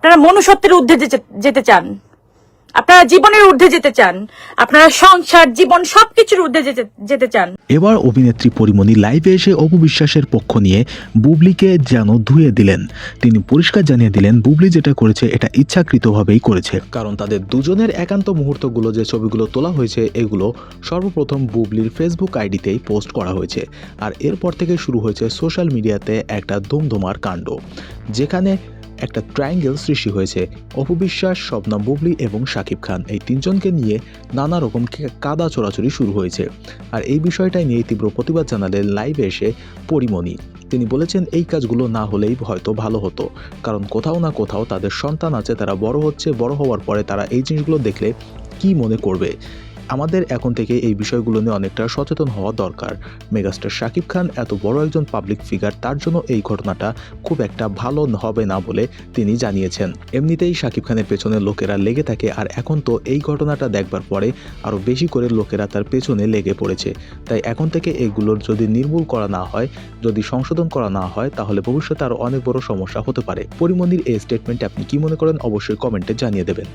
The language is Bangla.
আপনারা মনুষ্যত্বের ঊর্ধ্বে যেতে- যেতে চান। আপনারা জীবনের ঊর্ধ্বে যেতে চান। আপনারা সংসার জীবন সবকিছুর ঊর্ধ্বে যেতে যেতে চান। এবার অভিনেত্রী পরিমণি লাইভে এসে অপবিশ্বাসের পক্ষ নিয়ে বুবলিকে যেন ধুয়ে দিলেন। তিনি পরিষ্কার জানিয়ে দিলেন বুবলি যেটা করেছে এটা ইচ্ছাকৃতভাবেই করেছে। কারণ তাদের দুজনের একান্ত মুহূর্তগুলো যে ছবিগুলো তোলা হয়েছে এগুলো সর্বপ্রথম বুবলির ফেসবুক আইডিতেই পোস্ট করা হয়েছে। আর এরপর থেকে শুরু হয়েছে সোশ্যাল মিডিয়াতে একটা ধুমধুমার কাণ্ড। যেখানে একটা ট্রায়াঙ্গেল সৃষ্টি হয়েছে। অপু বিশ্বাস বুবলি এবং শাকিব খান এই তিনজনকে নিয়ে নানা রকম কাদা চোরাচুরি শুরু হয়েছে। আর এই বিষয়টাই নিয়ে তীব্র প্রতিবাদ জানালেন লাইভে এসে পরিমণি। তিনি বলেছেন, এই কাজগুলো না হলেই হয়তো ভালো হতো। কারণ কোথাও না কোথাও তাদের সন্তান আছে, তারা বড় হচ্ছে, বড় হওয়ার পরে তারা এই জিনিসগুলো দেখলে কি মনে করবে? আমাদের এখন থেকে এই বিষয়গুলো নিয়ে অনেকটা সচেতন হওয়া দরকার। মেগাস্টার শাকিব খান এত বড় একজন পাবলিক ফিগার তার জন্য এই ঘটনাটা খুব একটা ভালো হবে না বলে তিনি জানিয়েছেন। এমনিতেই শাকিব খানের পেছনে লোকেরা লেগে থাকে আর এখন তো এই ঘটনাটা দেখবার পরে আরও বেশি করে লোকেরা তার পেছনে লেগে পড়েছে। তাই এখন থেকে এগুলোর যদি নির্মূল করা না হয়, যদি সংশোধন করা না হয়, তাহলে ভবিষ্যতে আরও অনেক বড় সমস্যা হতে পারে। পরিমণির এই স্টেটমেন্টে আপনি কি মনে করেন, অবশ্যই কমেন্টে জানিয়ে দেবেন।